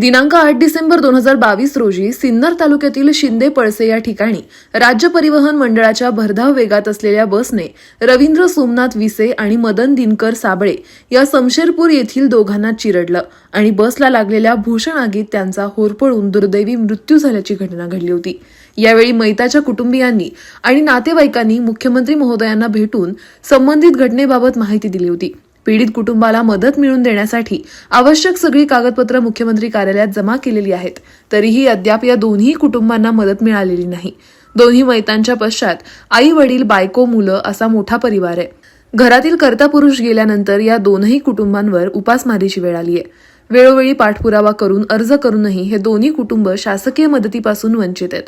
दिनांक आठ डिसेंबर दोन हजार बावीस रोजी सिन्नर तालुक्यातील शिंदे पळसे या ठिकाणी राज्य परिवहन मंडळाच्या भरधाव वेगात असलेल्या बसने रवींद्र सोमनाथ विसे आणि मदन दिनकर साबळे या समशेरपूर येथील दोघांना चिरडलं आणि बसला लागलेल्या भूषण आगीत त्यांचा होरपळून दुर्दैवी मृत्यू झाल्याची घटना घडली होती. यावेळी मैताच्या कुटुंबियांनी आणि नातेवाईकांनी मुख्यमंत्री महोदयांना भेटून संबंधित घटनेबाबत माहिती दिली होती. पीडित कुटुंबाला मदत मिळवून देण्यासाठी आवश्यक सगळी कागदपत्र मुख्यमंत्री कार्यालयात जमा केलेली आहेत. तरीही अद्याप या दोन्ही कुटुंबांना मदत मिळालेली नाही. दोन्ही मैतांच्या पश्चात आई वडील बायको मुलं असा मोठा परिवार आहे. घरातील कर्ता पुरुष गेल्यानंतर या दोनही कुटुंबांवर उपासमारीची वेळ आली आहे. वेळोवेळी पाठपुरावा करून अर्ज करूनही हे दोन्ही कुटुंब शासकीय मदतीपासून वंचित आहेत.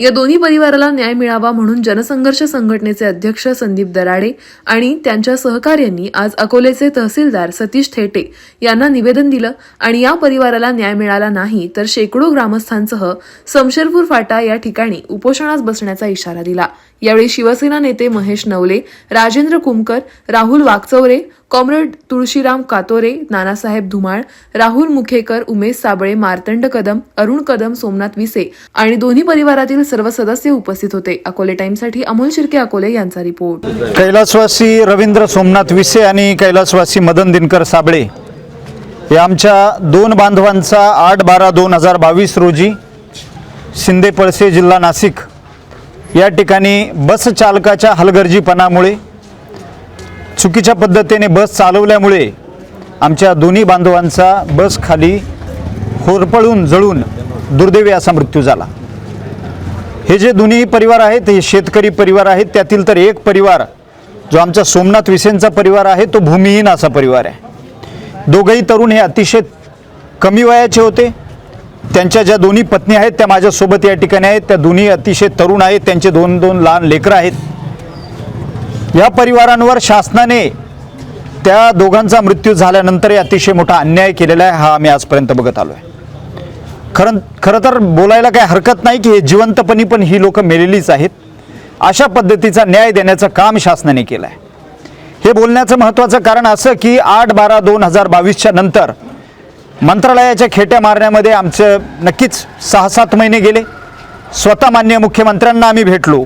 या दोन्ही परिवाराला न्याय मिळावा म्हणून जनसंघर्ष संघटनेचे अध्यक्ष संदीप दराडे आणि त्यांच्या सहकार्यांनी आज अकोलेचे तहसीलदार सतीश थेटे यांना निवेदन दिलं आणि या परिवाराला न्याय मिळाला नाही तर शेकडो ग्रामस्थांसह समशेरपूर फाटा या ठिकाणी उपोषणास बसण्याचा इशारा दिला. यावेळी शिवसेना नेते महेश नवले राजेंद्र कुमकर राहुल वाकचौरे कॉम्रेड तुळशीराम कातोरे नानासाहेब धुमाळ राहुल मुखेकर उमेश साबळे मार्तंड कदम अरुण कदम सोमनाथ विसे आणि दोन्ही परिवारातील सर्व सदस्य उपस्थित होते. अकोले टाइमसाठी अमोल शिर्के अकोले यांचा रिपोर्ट. कैलासवासी रवींद्र सोमनाथ विसे आणि कैलासवासी मदन दिनकर साबळे या आमच्या दोन बांधवांचा आठ बारा दोन हजार बावीस रोजी शिंदे पळसे जिल्हा नाशिक या ठिकाणी बस चालकाच्या हलगर्जीपणामुळे चुकीच्या पद्धतीने बस चालवल्यामुळे आमच्या दोन्ही बांधवांचा बस खाली होरपळून जळून दुर्दैवी असा मृत्यू झाला. हे जे दोन्ही परिवार आहेत हे शेतकरी परिवार आहेत त्यातील तर एक परिवार जो आमचा सोमनाथ विसेंचा परिवार आहे तो भूमिहीन असा परिवार आहे. दोघंही तरुण हे अतिशय कमी वयाचे होते. त्यांच्या ज्या दोन्ही पत्नी आहेत त्या माझ्यासोबत या ठिकाणी आहेत. त्या दोन्ही अतिशय तरुण आहेत. त्यांचे दोन दोन लहान लेकरं आहेत. या परिवारांवर शासनाने त्या दोघांचा मृत्यू झाल्यानंतरही अतिशय मोठा अन्याय केलेला आहे हा आम्ही आजपर्यंत बघत आलो आहे खरं खरं तर बोलायला काही हरकत नाही की हे जिवंतपणी पण ही लोकं मेलेलीच आहेत. अशा पद्धतीचा न्याय देण्याचं काम शासनाने केलं आहे हे बोलण्याचं महत्त्वाचं कारण असं की आठ बारा दोन हजार बावीसच्या नंतर मंत्रालयाच्या खेट्या मारण्यामध्ये आमचं नक्कीच सहा सात महिने गेले. स्वतः मान्य मुख्यमंत्र्यांना आम्ही भेटलो.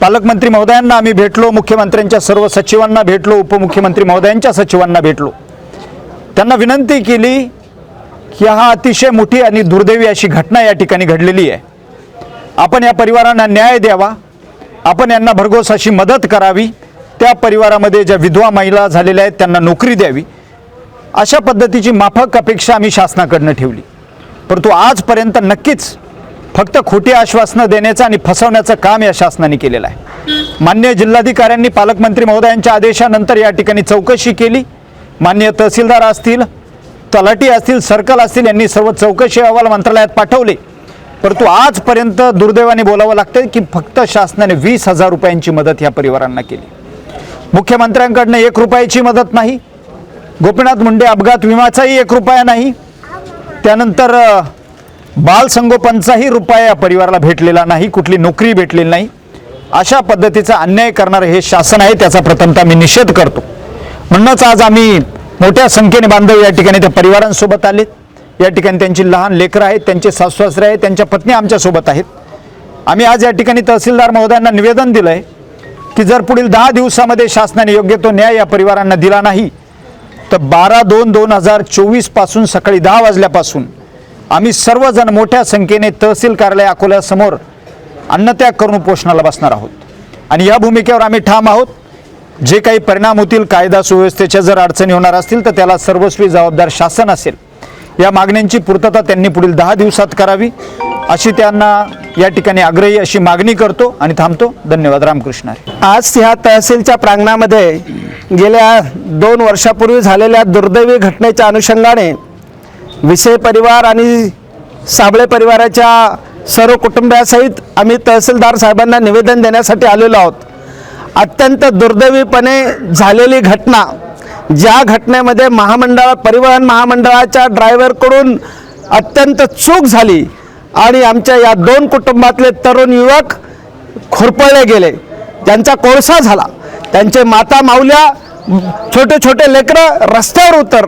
पालकमंत्री महोदयांना आम्ही भेटलो. मुख्यमंत्र्यांच्या सर्व सचिवांना भेटलो. उपमुख्यमंत्री महोदयांच्या सचिवांना भेटलो. त्यांना विनंती केली की हा अतिशय मोठी आणि दुर्दैवी अशी घटना या ठिकाणी घडलेली आहे. आपण या परिवारांना न्याय द्यावा. आपण यांना भरघोस अशी मदत करावी. त्या परिवारामध्ये ज्या विधवा महिला झालेल्या आहेत त्यांना नोकरी द्यावी. अशा पद्धतीची माफक अपेक्षा आम्ही शासनाकडनं ठेवली. परंतु आजपर्यंत नक्कीच फक्त खोटी आश्वासनं देण्याचं आणि फसवण्याचं काम या शासनाने केलेलं आहे. मान्य जिल्हाधिकाऱ्यांनी पालकमंत्री महोदयांच्या आदेशानंतर या ठिकाणी चौकशी केली. मान्य तहसीलदार असतील तलाठी असतील सर्कल असतील यांनी सर्व चौकशी अहवाल मंत्रालयात पाठवले. परंतु आजपर्यंत दुर्दैवाने बोलावं लागतं की फक्त शासनाने वीस हजार रुपयांची मदत या परिवारांना केली. मुख्यमंत्र्यांकडनं एक रुपयाची मदत नाही गोपीनाथ मुंडे अपघात विमाचाही एक रुपया नाही. त्यानंतर बालसंगोपनचाही रुपया या परिवाराला भेटलेला नाही कुठली नोकरी भेटलेली नाही. अशा पद्धतीचा अन्याय करणारं हे शासन आहे त्याचा प्रथमतः मी निषेध करतो. म्हणूनच आज आम्ही मोठ्या संख्येने बांधव या ठिकाणी त्या परिवारांसोबत आलेत. या ठिकाणी त्यांची लहान लेकरं आहेत त्यांचे सासू आहेत त्यांच्या पत्नी आमच्यासोबत आहेत. आम्ही आज या ठिकाणी तहसीलदार महोदयांना निवेदन दिलं आहे की जर पुढील दहा दिवसामध्ये शासनाने योग्य तो न्याय या परिवारांना दिला नाही तर बारा दोन दोन हजार चोवीसपासून सकाळी दहा वाजल्यापासून आम्ही सर्वजण मोठ्या संख्येने तहसील कार्यालय अकोल्यासमोर अन्नत्याग करून उपोषणाला बसणार आहोत. आणि या भूमिकेवर आम्ही ठाम आहोत. जे काही परिणाम होतील कायदा सुव्यवस्थेच्या जर अडचणी होणार असतील तर त्याला सर्वस्वी जबाबदार शासन असेल. या मागण्यांची पूर्तता त्यांनी पुढील दहा दिवसात करावी. अशी त्यांना या ठिकाणी आग्रही अशी मागणी करतो आणि थांबतो. धन्यवाद. रामकृष्ण आज ह्या तहसीलच्या प्रांगणामध्ये गेल्या दोन वर्षापूर्वी झालेल्या दुर्दैवी घटनेच्या अनुषंगाने विसे परिवार आणि साबळे परिवाराच्या सर्व कुटुंबियासहित आम्ही तहसीलदार साहेबांना निवेदन देण्यासाठी आलेलो आहोत. अत्यंत दुर्दैवीपणे झालेली घटना ज्या घटनेमध्ये महामंडळ परिवहन महामंडळाच्या ड्रायव्हरकडून अत्यंत चूक झाली आणि आमच्या या दोन कुटुंबातले तरुण युवक खुरपळले गेले. त्यांचा कोळसा झाला. त्यांचे माता माऊल्या छोटे छोटे लेकरं रस्त्यावर उतर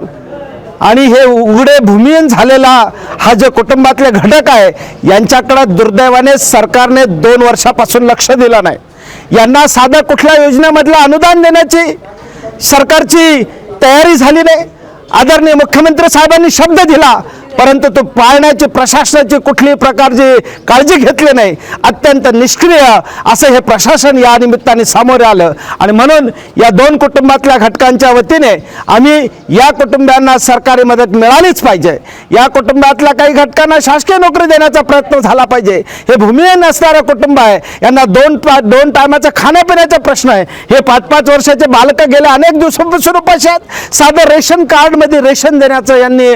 आणि हे उघडे भूमिहीन झालेला हा जे कुटुंबातले घटक आहे यांच्याकडं दुर्दैवाने सरकारने दोन वर्षापासून लक्ष दिलं नाही. यांना साधं कुठल्या योजनेमधलं अनुदान देण्याची सरकारची तयारी झाली नाही. आदरणीय मुख्यमंत्री साहेबांनी शब्द दिला परंतु तो पाळण्याची प्रशासनाची कुठलीही प्रकारची काळजी घेतली नाही. अत्यंत निष्क्रिय असं हे प्रशासन या निमित्ताने सामोरे आलं. आणि म्हणून या दोन कुटुंबातल्या घटकांच्या वतीने आम्ही या कुटुंबियांना सरकारी मदत मिळालीच पाहिजे. या कुटुंबातल्या काही घटकांना शासकीय नोकरी देण्याचा प्रयत्न झाला पाहिजे. हे भूमिहीन असणारं कुटुंब आहे. यांना दोन दोन टायमाचा खाण्यापिण्याचा प्रश्न आहे. हे पाच पाच वर्षाचे बालकं गेल्या अनेक दिवसांपासून उपाशी आहेत. साधं रेशन कार्डमध्ये रेशन देण्याचं यांनी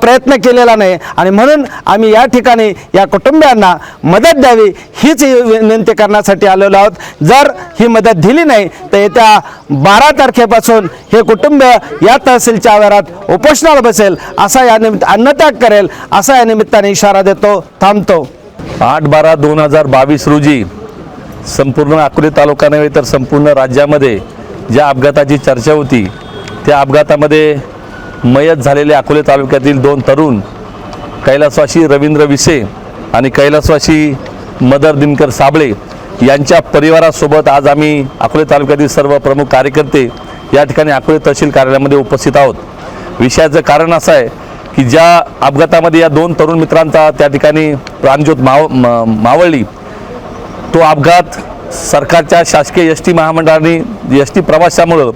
प्रयत्न केला. केलेला नाही. आणि म्हणून आम्ही या ठिकाणी या कुटुंबियांना मदत द्यावी हीच विनंती करण्यासाठी आलेलो आहोत. जर ही मदत दिली नाही तर येत्या बारा तारखेपासून हे कुटुंब या तहसीलच्या आवारात उपोषणाला बसेल असा या निमित्त अन्नत्याग करेल असा या निमित्ताने इशारा देतो थांबतो. आठ बारा दोन हजार बावीस रोजी संपूर्ण अकोले तालुका नव्हे तर संपूर्ण राज्यामध्ये ज्या अपघाताची चर्चा होती त्या अपघातामध्ये मयत झालेले अकोले तालुक्यातील दोन तरुण कैलासवाशी रवींद्र विसे आणि कैलासवाशी मदर दिनकर साबळे यांच्या परिवारासोबत आज आम्ही अकोले तालुक्यातील सर्व प्रमुख कार्यकर्ते या ठिकाणी अकोले तहसील कार्यालयामध्ये उपस्थित आहोत. विषयाचं कारण असं आहे की ज्या अपघातामध्ये या दोन तरुण मित्रांचा त्या ठिकाणी प्राणज्योत माव मावळली तो अपघात सरकारच्या शासकीय एस टी महामंडळाने एस टी प्रवाशामुळं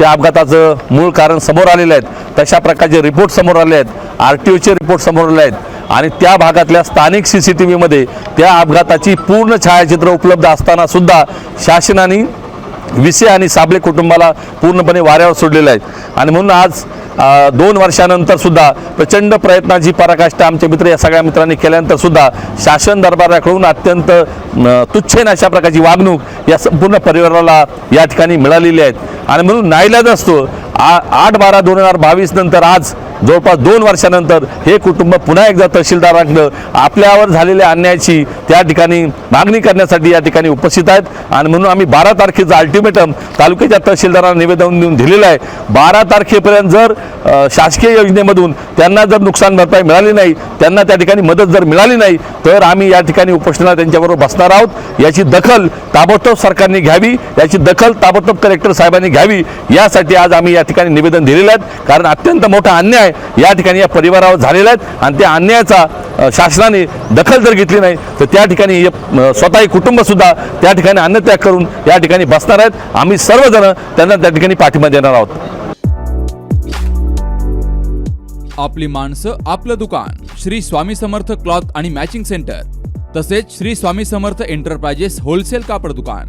त्या अपघाताचं मूळ कारण समोर आलेलं आहेत. तशा प्रकारचे रिपोर्ट समोर आले आहेत. आर टी ओचे रिपोर्ट समोर आले आहेत. आणि त्या भागातल्या स्थानिक सी सी टी व्हीमध्ये त्या अपघाताची पूर्ण छायाचित्र उपलब्ध असताना सुद्धा शासनाने विसे आणि साबळे कुटुंबाला पूर्णपणे वाऱ्यावर सोडलेलं आहे. आणि म्हणून आज दोन वर्षानंतर सुद्धा प्रचंड प्रयत्नाची पराकाष्ठा आमचे मित्र या सगळ्या मित्रांनी केल्यानंतर सुद्धा शासन दरबाराकडून अत्यंत तुच्छेन अशा प्रकारची वागणूक या संपूर्ण परिवाराला या ठिकाणी मिळालेली आहेत आणि म्हणून नाईलाज असतो. आ आठ बारा दोन हजार बावीस नंतर आज जवळपास दोन वर्षानंतर हे कुटुंब पुन्हा एकदा तहसीलदारांकडं आपल्यावर झालेल्या अन्यायाची त्या ठिकाणी मागणी करण्यासाठी या ठिकाणी उपस्थित आहेत. आणि म्हणून आम्ही बारा तारखेचं अल्टिमेटम तालुक्याच्या तहसीलदारांना निवेदन देऊन दिलेलं आहे. बारा तारखेपर्यंत जर शासकीय योजनेमधून त्यांना जर नुकसान भरपाई मिळाली नाही त्यांना त्या ठिकाणी मदत जर मिळाली नाही तर आम्ही या ठिकाणी उपोषणाला त्यांच्याबरोबर बसणार आहोत. याची दखल ताबडतोब सरकारने घ्यावी याची दखल ताबडतोब कलेक्टर साहेबांनी घ्यावी. यासाठी आज आम्ही या ठिकाणी निवेदन दिलेलं आहे कारण अत्यंत मोठा अन्याय या ठिकाणी या परिवारावर झालेला आहे. आणि त्या अन्यायाचा शासनाने दखल जर घेतली नाही तर त्या ठिकाणी स्वतःही कुटुंबसुद्धा त्या ठिकाणी अन्नत्याग करून या ठिकाणी बसणार आहेत. आम्ही सर्वजण त्यांना त्या ठिकाणी पाठिंबा देणार आहोत. आपली माणसं आपलं दुकान. श्री स्वामी समर्थ क्लॉथ आणि मॅचिंग सेंटर. तसेच श्री स्वामी समर्थ एंटरप्राइजेस होलसेल कापड दुकान.